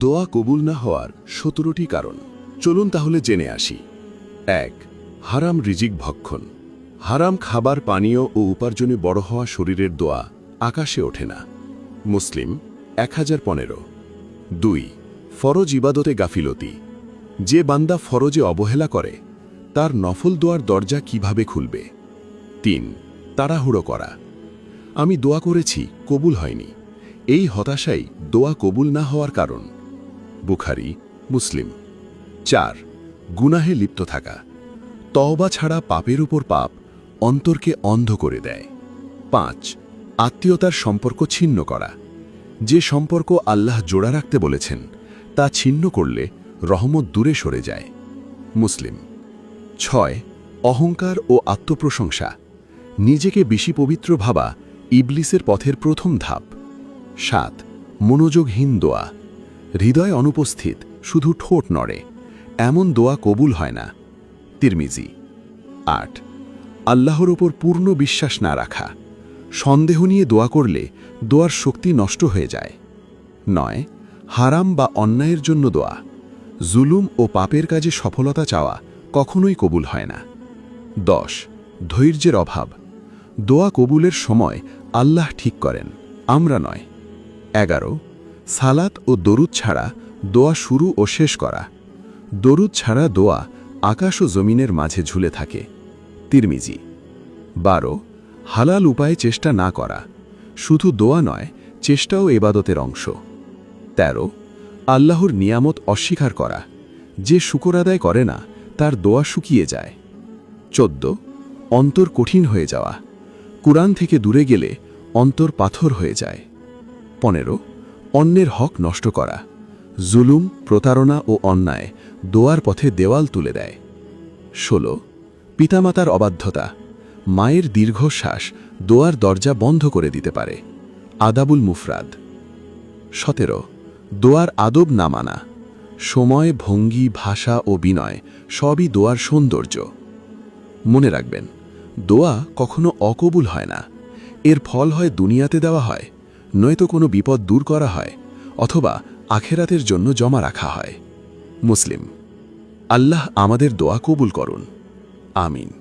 দোয়া কবুল না হওয়ার সতেরোটি কারণ। চলুন তাহলে জেনে আসি। এক, হারাম রিজিক ভক্ষণ। হারাম খাবার পানীয় ও উপার্জনে বড় হওয়া শরীরের দোয়া আকাশে ওঠে না। মুসলিম, এক হাজার পনেরো। দুই, ফরজ ইবাদতে গাফিলতি। যে বান্দা ফরজে অবহেলা করে, তার নফল দোয়ার দরজা কীভাবে খুলবে? তিন, তাড়াহুড়ো করা। আমি দোয়া করেছি, কবুল হয়নি। এই হতাশাই দোয়া কবুল না হওয়ার কারণ। বুখারি, মুসলিম। চার, গুনাহে লিপ্ত থাকা। তওবা ছাড়া পাপের উপর পাপ অন্তরকে অন্ধ করে দেয়। পাঁচ, আত্মীয়তার সম্পর্ক ছিন্ন করা। যে সম্পর্ক আল্লাহ জোড়া রাখতে বলেছেন, তা ছিন্ন করলে রহমত দূরে সরে যায়। মুসলিম। ছয়, অহংকার ও আত্মপ্রশংসা। নিজেকে বেশি পবিত্র ভাবা ইবলিসের পথের প্রথম ধাপ। সাত, মনোযোগহীন দোয়া। হৃদয় অনুপস্থিত, শুধু ঠোঁট নড়ে। এমন দোয়া কবুল হয় না। তিরমিজি। আট। আল্লাহর ওপর পূর্ণ বিশ্বাস না রাখা। সন্দেহ নিয়ে দোয়া করলে দোয়ার শক্তি নষ্ট হয়ে যায়। নয়। হারাম বা অন্যায়ের জন্য দোয়া। জুলুম ও পাপের কাজে সফলতা চাওয়া কখনোই কবুল হয় না। দশ। ধৈর্যের অভাব। দোয়া কবুলের সময় আল্লাহ ঠিক করেন। আমরা নয়। এগারো। সালাত ও দরুদ ছাড়া দোয়া শুরু ও শেষ করা। দরুদ ছাড়া দোয়া আকাশ ও জমিনের মাঝে ঝুলে থাকে। তিরমিজি, বারো, হালাল উপায়ে চেষ্টা না করা। শুধু দোয়া নয়, চেষ্টাও এবাদতের অংশ। ১৩ আল্লাহর নিয়ামত অস্বীকার করা। যে শুকর আদায় করে না, তার দোয়া শুকিয়ে যায়। চোদ্দ, অন্তর কঠিন হয়ে যাওয়া। কুরআন থেকে দূরে গেলে অন্তর পাথর হয়ে যায়। পনেরো অন্যের হক নষ্ট করা, জুলুম, প্রতারণা ও অন্যায় দোয়ার পথে দেওয়াল তুলে দেয়। ষোলো, পিতামাতার অবাধ্যতা, মায়ের দীর্ঘশ্বাস দোয়ার দরজা বন্ধ করে দিতে পারে, আদাবুল মুফরাদ। সতেরো, দোয়ার আদব না মানা, সময়, ভঙ্গি, ভাষা ও বিনয় সবই দোয়ার সৌন্দর্য। মনে রাখবেন, দোয়া কখনো অকবুল হয় না, এর ফল হয় দুনিয়াতে দেওয়া হয়। নয়তো কোনো বিপদ দূর করা হয়, অথবা আখেরাতের জন্য জমা রাখা হয়। মুসলিম, আল্লাহ আমাদের দোয়া কবুল করুন। আমিন।